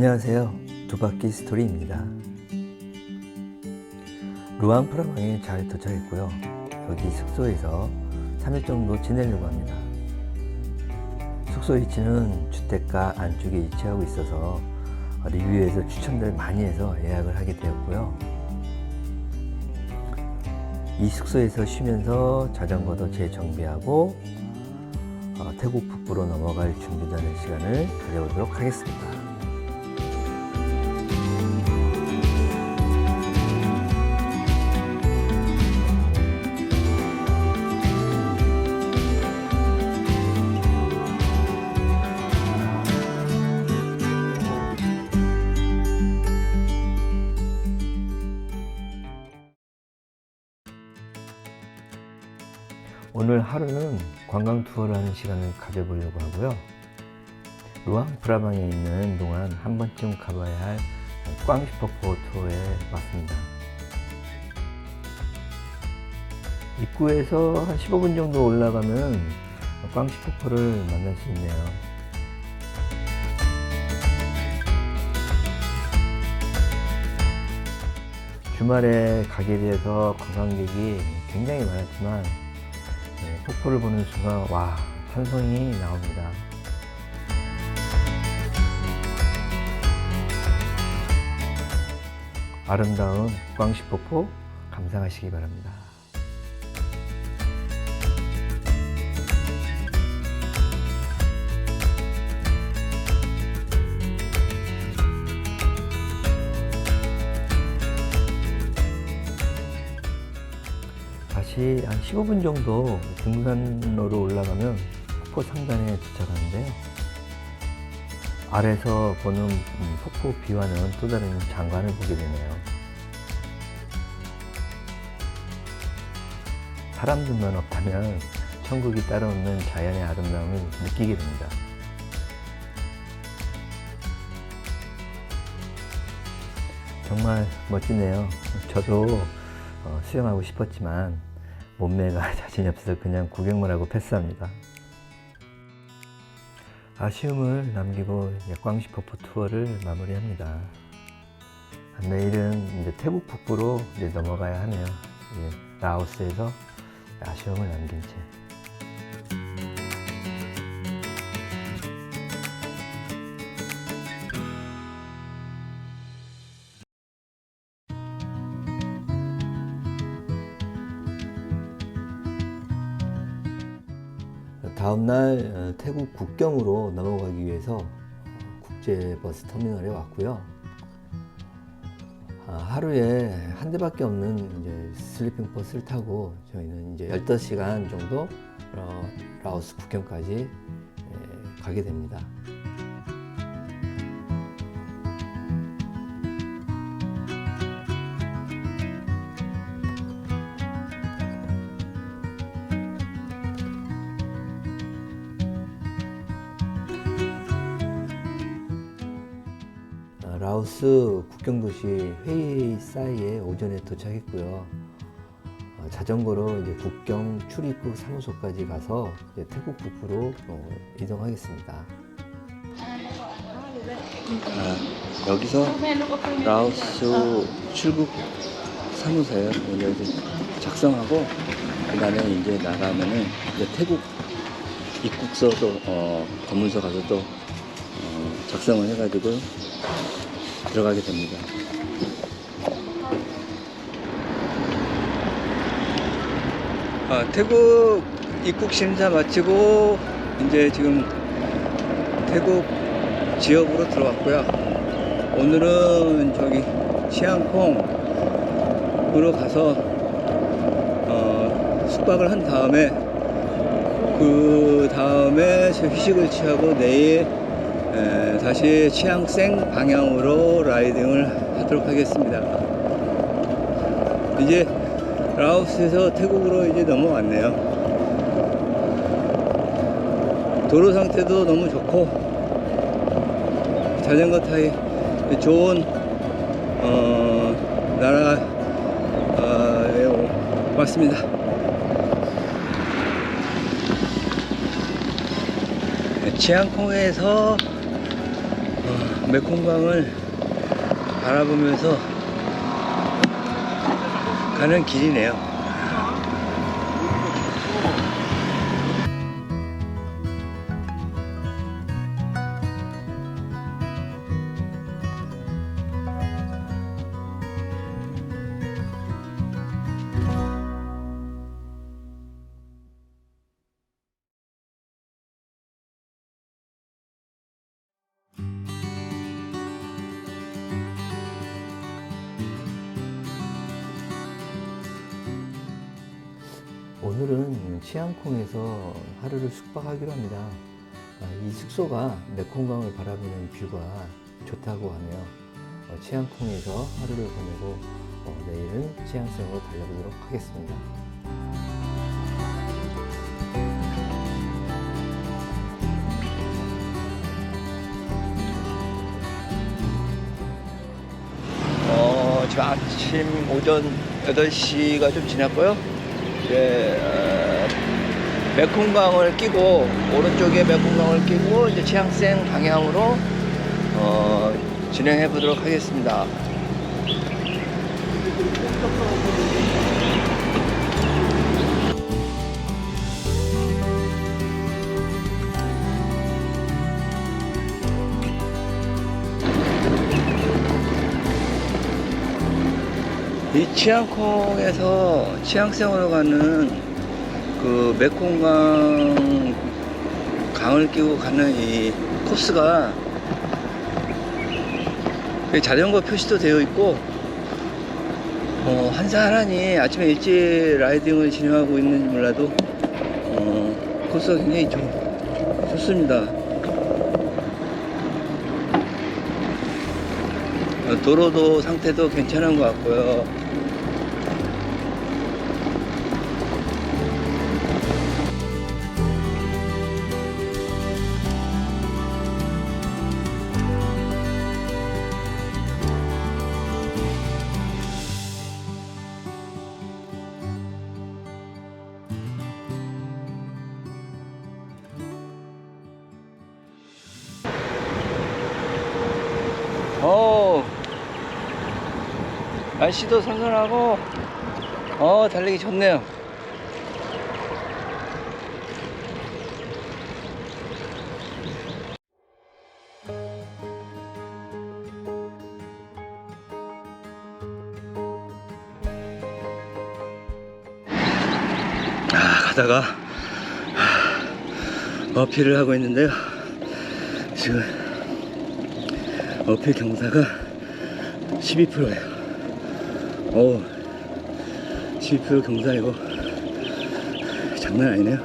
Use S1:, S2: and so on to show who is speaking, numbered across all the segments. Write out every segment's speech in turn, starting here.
S1: 안녕하세요. 두바퀴 스토리입니다. 루앙 프라방에 잘 도착했고요. 여기 숙소에서 3일 정도 지내려고 합니다. 숙소 위치는 주택가 안쪽에 위치하고 있어서 리뷰에서 추천들 많이 해서 예약을 하게 되었고요. 이 숙소에서 쉬면서 자전거도 재정비하고 어, 태국 북부로 넘어갈 준비되는 시간을 가져보도록 하겠습니다. 오늘 하루는 관광 투어를 하는 시간을 가져보려고 하고요. 루앙 프라방에 있는 동안 한 번쯤 가봐야 할 꽝시퍼포 투어에 왔습니다. 입구에서 한 15분 정도 올라가면 꽝시퍼포를 만날 수 있네요. 주말에 가게 돼서 관광객이 굉장히 많았지만 네, 폭포를 보는 순간 와 찬성이 나옵니다. 아름다운 꽝시폭포 감상하시기 바랍니다. 다시 한 15분 정도 등산로로 올라가면 폭포 상단에 도착하는데요. 아래서 보는 음, 폭포 비와는 또 다른 장관을 보게 되네요. 사람들만 없다면 천국이 따라오는 자연의 아름다움을 느끼게 됩니다. 정말 멋지네요. 저도 어, 수영하고 싶었지만 몸매가 자신이 없어서 그냥 구경만 하고 패스합니다. 아쉬움을 남기고 꽝시퍼포 투어를 마무리합니다. 내일은 이제 태국 북부로 이제 넘어가야 하네요. 이제 라오스에서 아쉬움을 남긴 채. 다음날 어, 태국 국경으로 넘어가기 위해서 국제 버스 터미널에 왔고요. 아, 하루에 한 대밖에 없는 이제 슬리핑 버스를 타고 저희는 이제 15시간 정도 어, 라오스 국경까지 에, 가게 됩니다. 라오스 국경도시 회이사이에 오전에 도착했고요. 어, 자전거로 이제 국경 출입국 사무소까지 가서 이제 태국 북부로 어, 이동하겠습니다. 아, 여기서 라오스 출국 사무소에 여기서 작성하고 그다음에 이제 나가면은 이제 태국 입국서도 어, 검문소 가서 또 어, 작성을 해가지고 들어가게 됩니다. 아, 태국 입국 심사 마치고 이제 지금 태국 지역으로 들어왔고요. 오늘은 저기 치앙콩으로 가서 어, 숙박을 한 다음에 그 다음에 휴식을 취하고 내일 에, 다시 치앙생 방향으로 라이딩을 하도록 하겠습니다. 이제 라오스에서 태국으로 이제 넘어왔네요. 도로 상태도 너무 좋고 자전거 타기 좋은 어, 나라에 왔습니다. 치앙콩에서 어, 메콩강을 바라보면서 가는 길이네요. 오늘은 치앙콩에서 하루를 숙박하기로 합니다. 아, 이 숙소가 메콩강을 바라보는 뷰가 좋다고 하네요. 어, 치앙콩에서 하루를 보내고 어, 내일은 치앙성으로 달려보도록 하겠습니다. 어, 아침 오전 8시가 좀 지났고요. 이제 어, 메콩강을 끼고 오른쪽에 메콩강을 끼고 이제 치앙생 방향으로 어, 진행해 보도록 하겠습니다. 치앙콩에서 치앙생으로 가는 그 메콩강 강을 끼고 가는 이 코스가 여기 자전거 표시도 되어 있고 어, 한산하니 아침에 일찍 라이딩을 진행하고 있는지 몰라도 어, 코스가 굉장히 좋, 좋습니다. 어, 도로도 상태도 괜찮은 것 같고요. 날씨도 선선하고 어 달리기 좋네요 아 가다가 아, 어필을 하고 있는데요 지금 어필 경사가 12%예요. 오, 12% 경사이고 장난 아니네요.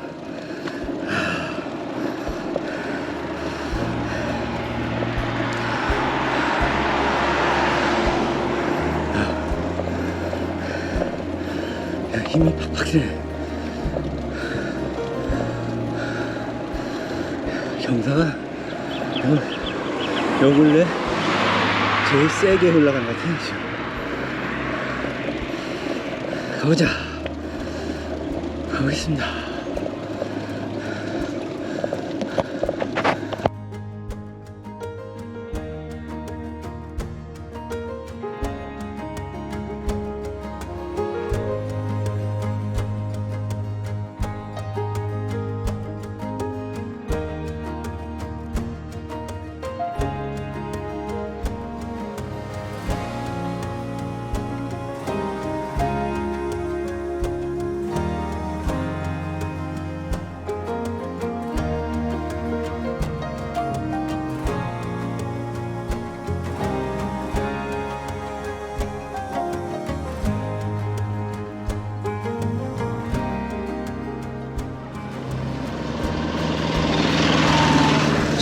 S1: 야, 힘이 팍팍 드네. 경사가 요, 요 근래 제일 세게 올라간 것 같아요, 지금. 가보자. 가보겠습니다.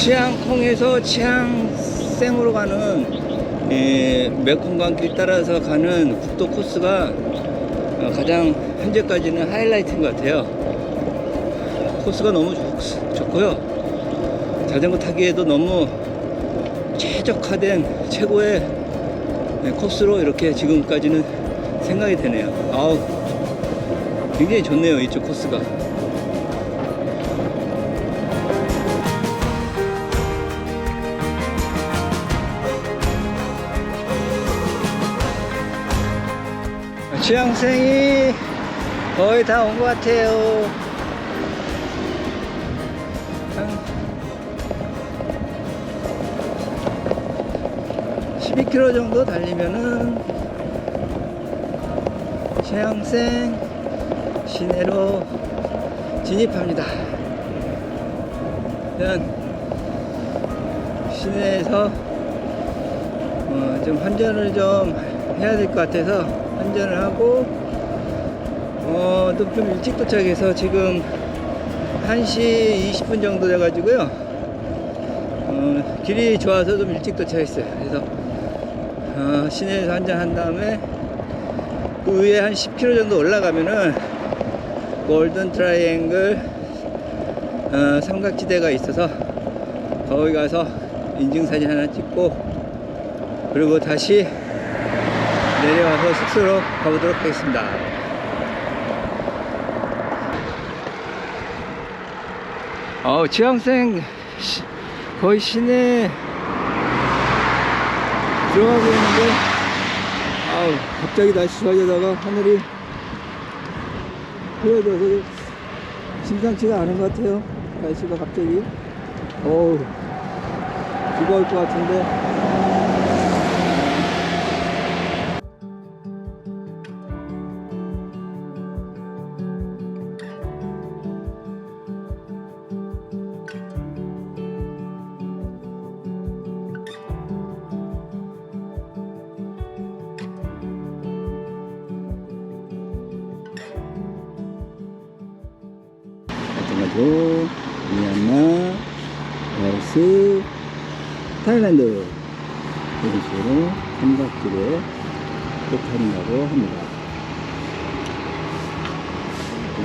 S1: 치앙콩에서 치앙생으로 가는 이 메콩강 길 따라서 가는 국도 코스가 어, 가장 현재까지는 하이라이트인 것 같아요. 코스가 너무 좋, 좋고요. 자전거 타기에도 너무 최적화된 최고의 네, 코스로 이렇게 지금까지는 생각이 되네요. 아우, 굉장히 좋네요. 이쪽 코스가. 취향생이 거의 다 온 것 같아요. 한 12km 정도 달리면은 취향생 시내로 진입합니다. 시내에서 어, 좀 환전을 좀 해야 될 것 같아서 환전을 하고 어, 또좀 일찍 도착해서 지금 1시 20분 정도 돼가지고요. 어, 길이 좋아서 좀 일찍 도착했어요. 그래서 어, 시내에서 한잔한 다음에 그 위에 한 10km 정도 올라가면은 골든 트라이앵글 어, 삼각지대가 있어서 거기 가서 인증사진 하나 찍고 그리고 다시 내려와서 숙소로 가보도록 하겠습니다. 어, 지향생 시- 거의 시내 들어가고 있는데 아우 갑자기 날씨 좋아지다가 하늘이 흐려져서 심상치가 않은 것 같아요. 날씨가 갑자기. 어우 비가 올 것 같은데 마찬가지로 미얀마, 라오스, 타일랜드 이런 식으로 삼각지대 끝한다고 합니다. 네.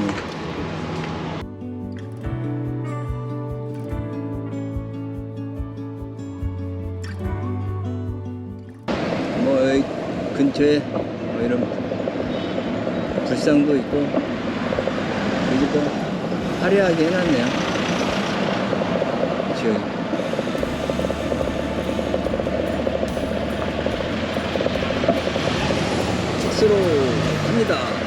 S1: 뭐 근처에 뭐 이런 불상도 있고 여기도 화려하게 해놨네요. 지금 숙소로 갑니다.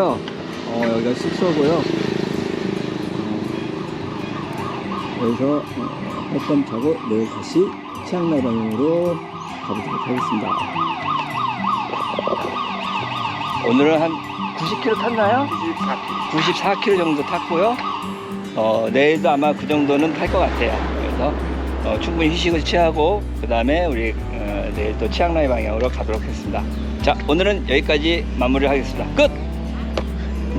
S1: 도착했고요. 어, 여기가 숙소고요. 어, 여기서 어, 할밤 자고 내일 다시 치앙마이 방향으로 가보도록 하겠습니다. 오늘은 한 90km 탔나요? 94. 94km 정도 탔고요. 어, 내일도 아마 그 정도는 탈 것 같아요. 그래서 어, 충분히 휴식을 취하고 그 다음에 우리 어, 내일 또 치앙라이 방향으로 가도록 하겠습니다. 자, 오늘은 여기까지 마무리를 하겠습니다. 끝!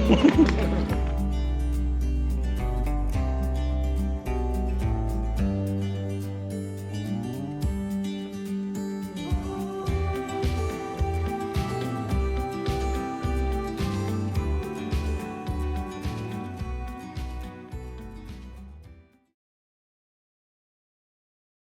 S1: Thank you.